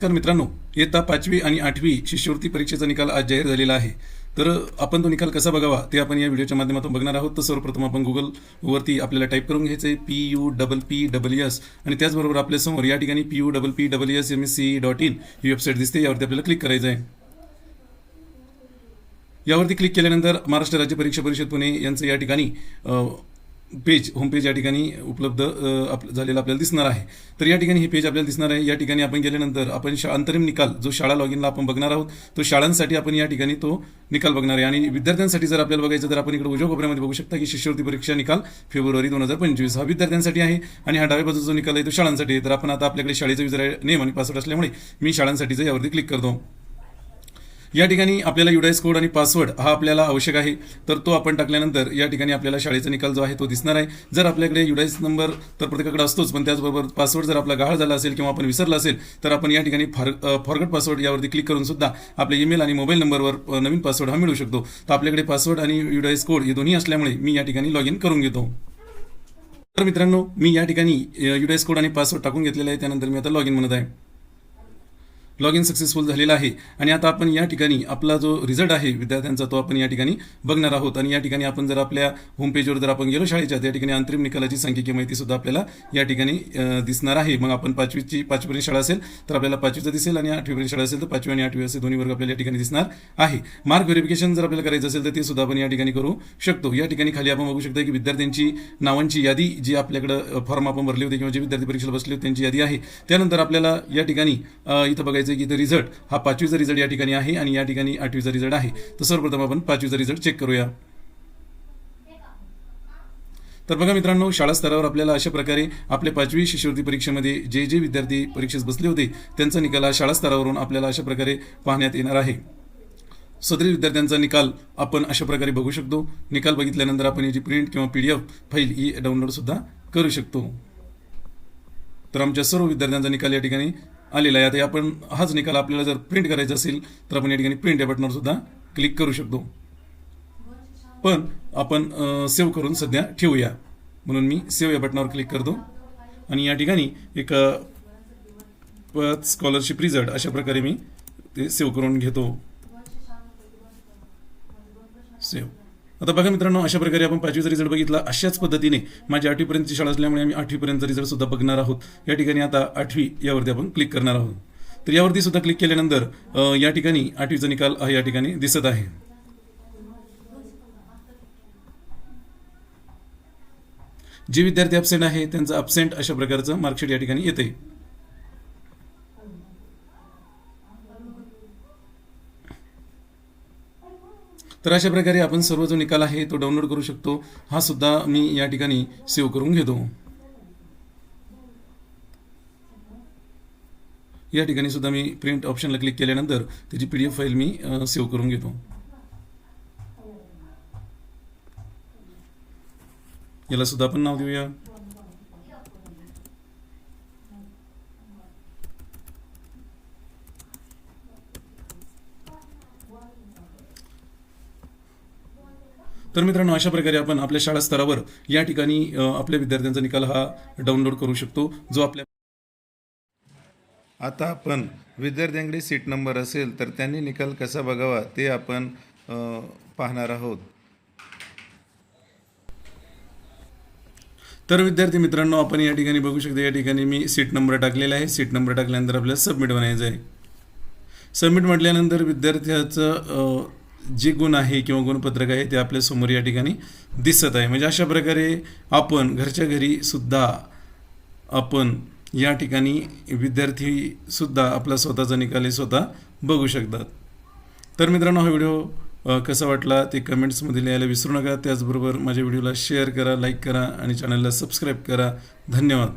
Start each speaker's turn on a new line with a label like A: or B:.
A: नमस्कार मित्रांनो इयत्ता पाचवी आणि आठवी शिष्यवृत्ती परीक्षेचा निकाल आज जाहीर झालेला आहे. तर आपण तो निकाल कसा बघावा ते आपण या व्हिडिओच्या माध्यमातून बघणार आहोत. तर सर्वप्रथम आपण गुगलवरती आपल्याला टाईप करून घ्यायचं आहे P U double P double S आणि त्याचबरोबर आपल्यासमोर या ठिकाणी P U double P double S M S C dot in he website दिसते. यावरती आपल्याला क्लिक करायचं आहे यावरती क्लिक केल्यानंतर महाराष्ट्र राज्य परीक्षा परिषद पुणे यांचं या ठिकाणी पेज होम पेज या ठिकाणी उपलब्ध आप झालेलं आपल्याला दिसणार आहे. तर या ठिकाणी हे पेज आपल्याला दिसणार आहे. या ठिकाणी आपण गेल्यानंतर आपण शा अंतरिम निकाल जो शाळा लॉग इनला आपण बघणार आहोत तो शाळांसाठी आपण या ठिकाणी तो निकाल बघणार आहे. आणि विद्यार्थ्यांसाठी जर आपल्याला बघायचं तर आपण इकडे उजव्या कोपऱ्यामध्ये बघू शकता की शिष्यवृत्ती परीक्षा निकाल फेब्रुवारी दोन हजार पंचवीस हा विद्यार्थ्यांसाठी आहे. आणि हा डाव्या बाजूचा जो निकाल आहे तो शाळांसाठी आहे. तर आपण आता आपल्याकडे शाळेचा युजर नेम आणि पासवर्ड असल्यामुळे मी शाळांसाठीचं यावरती क्लिक करतो. या ठिकाणी आपल्याला युडाईस कोड आणि पासवर्ड हा आपल्याला आवश्यक आहे. तर तो आपण टाकल्यानंतर या ठिकाणी आपल्याला शाळेचा निकाल जो आहे तो दिसणार आहे. जर आपल्याकडे युडाईस नंबर तर प्रत्येकाकडे असतोच पण त्याचबरोबर पासवर्ड जर आपला गहाळ झाला असेल किंवा आपण विसरला असेल तर आपण या ठिकाणी फार फॉरगट पासवर्ड यावरती क्लिक करून सुद्धा आपल्या ईमेल आणि मोबाईल नंबरवर नवीन पासवर्ड हा मिळू शकतो. तर आपल्याकडे पासवर्ड आणि युडाईस कोड हे दोन्ही असल्यामुळे मी या ठिकाणी लॉग इन करून घेतो. तर मित्रांनो मी या ठिकाणी युडाईस कोड आणि पासवर्ड टाकून घेतलेला आहे. त्यानंतर मी आता लॉग इन म्हणत आहे. लॉग इन सक्सेसफुल झालेला आहे. आणि आता आपण या ठिकाणी आपला जो रिझल्ट आहे विद्यार्थ्यांचा तो आपण या ठिकाणी बघणार आहोत. आणि या ठिकाणी आपण जर आपल्या होम पेजवर जर आपण गेलो शाळेच्या त्या ठिकाणी अंतरिम निकालाची सांख्यिकीय माहिती सुद्धा आपल्याला या ठिकाणी दिसणार आहे. मग आपण पाचवीची पाचवीपर्यंत शाळा असेल तर आपल्याला पाचवीचं दिसेल आणि आठवीपर्यंत शाळा असेल तर पाचवी आणि आठवी असे दोन्ही वर्ग आपल्याला या ठिकाणी दिसणार आहे. मार्क व्हेरिफिकेशन जर आपल्याला करायचं असेल तर ते सुद्धा आपण या ठिकाणी करू शकतो. या ठिकाणी खाली आपण बघू शकता की विद्यार्थ्यांची नावांची यादी जी आपल्याकडं फॉर्म आपण भरली होती किंवा जे विद्यार्थी परीक्षेला बसले होते त्यांची यादी आहे. त्यानंतर आपल्याला या ठिकाणी इथं बघायचं आहे की इथं रिझल्ट हा पाचवीचा रिझल्ट या ठिकाणी आहे आणि या ठिकाणी आठवीचा रिझल्ट आहे. तर सर्वप्रथम आपण पाचवीचा रिझल्ट चेक करूया. तर बघा मित्रांनो शाळा स्तरावर आपल्याला अशा प्रकारे आपल्या पाचवी शिष्यवृत्ती परीक्षेमध्ये जे जे विद्यार्थी परीक्षेस बसले होते त्यांचा निकाल हा शाळा स्तरावरून आपल्याला अशा प्रकारे पाहण्यात येणार आहे. सदरील विद्यार्थ्यांचा निकाल आपण अशा प्रकारे बघू शकतो. निकाल बघितल्यानंतर आपण याची प्रिंट किंवा पी डी एफ फाईल ही डाउनलोड सुद्धा करू शकतो. तर आमच्या सर्व विद्यार्थ्यांचा निकाल या ठिकाणी आलेला आहे. आता आपण हाच निकाल आपल्याला जर प्रिंट करायचा असेल तर आपण या ठिकाणी प्रिंट या बटनावर सुद्धा क्लिक करू शकतो. पण आपण सेव्ह करून सध्या ठेवूया. म्हणून मी सेव्ह या बटनावर क्लिक करतो. आणि या ठिकाणी एक स्कॉलरशिप रिझल्ट अशा प्रकारे मी ते सेव्ह करून घेतो. सेव्ह आता बघा मित्रांनो अशा प्रकारे आपण पाचवीचा रिझल्ट बघितला अशाच पद्धतीने माझी आठवीपर्यंतची शाळा असल्यामुळे आम्ही आठवीपर्यंतचा रिझल्ट सुद्धा बघणार आहोत. या ठिकाणी आता आठवी यावरती आपण क्लिक करणार आहोत. तर यावरती सुद्धा क्लिक केल्यानंतर या ठिकाणी आठवीचा निकाल हा या ठिकाणी दिसत आहे. जे विद्यार्थी अब्सेंट आहे त्यांचं अब्सेंट अशा प्रकारचं मार्कशीट या ठिकाणी येते तर अशा प्रकारे आपण सर्व जो निकाल आहे तो डाउनलोड करू शकतो. हा सुद्धा मी या ठिकाणी सेव्ह करून घेतो. या ठिकाणी सुद्धा मी प्रिंट ऑप्शनला क्लिक केल्यानंतर त्याची पी डी एफ फाईल मी सेव्ह करून घेतो. याला सुद्धा आपण नाव देऊया. तर मित्रांनो अशा प्रकारे आपण आपल्या शाळा स्तरावर या ठिकाणी आपल्या विद्यार्थ्यांचा निकाल हा डाउनलोड करू शकतो जो आपल्या
B: आता आपण विद्यार्थ्यांकडे सीट नंबर असेल तर त्यांनी निकाल कसा बघावा ते आपण पाहणार आहोत.
A: तर विद्यार्थी मित्रांनो आपण या ठिकाणी बघू शकतो या ठिकाणी मी सीट नंबर टाकलेला आहे. सीट नंबर टाकल्यानंतर आपल्याला सबमिट बनायचं आहे. सबमिट म्हटल्यानंतर विद्यार्थ्याचं जे गुण आहे किंवा गुणपत्रक आहे ते आपल्यासमोर या ठिकाणी दिसत आहे. म्हणजे अशा प्रकारे आपण घरच्या घरी सुद्धा आपण या ठिकाणी विद्यार्थीसुद्धा आपला स्वतःचा निकाल स्वतः बघू शकतात. तर मित्रांनो हा व्हिडिओ कसा वाटला ते कमेंट्समध्ये लिहायला विसरू नका. त्याचबरोबर माझ्या व्हिडिओला शेअर करा लाईक करा आणि चॅनलला सबस्क्राईब करा. धन्यवाद.